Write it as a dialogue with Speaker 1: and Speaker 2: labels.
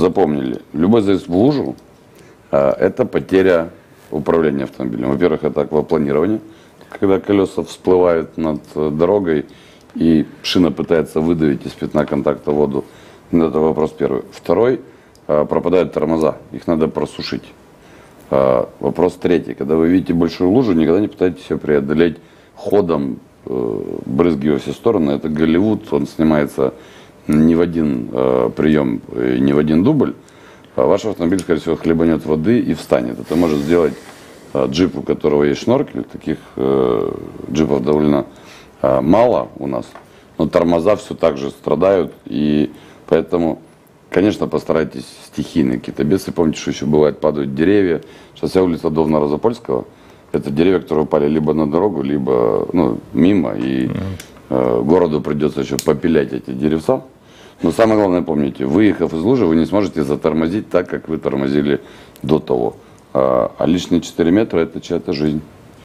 Speaker 1: запомнили, любой заезд в лужу а, это потеря управления автомобилем. Во-первых, это аквапланирование, когда колеса всплывают над э, дорогой и шина пытается выдавить из пятна контакта воду. Это вопрос первый. Второй, а, пропадают тормоза, их надо просушить. А, Вопрос третий. Когда вы видите большую лужу, никогда не пытайтесь ее преодолеть ходом, э, брызги во все стороны. Это Голливуд, он снимается не в один э, прием, и не в один дубль. А ваш автомобиль, скорее всего, хлебанет воды и встанет. Это может сделать э, джип, у которого есть шноркель. Таких э, джипов довольно э, мало у нас. Но тормоза все так же страдают. И поэтому, конечно, постарайтесь стихийные какие-то бедствия. Помните, что еще бывает, падают деревья. Сейчас вся улица Довна Розопольского. Это деревья, которые упали либо на дорогу, либо ну, мимо. И э, городу придется еще попилять эти деревца. Но самое главное, помните, выехав из лужи, вы не сможете затормозить так, как вы тормозили до того. А, а лишние 4 метра – это чья-то жизнь.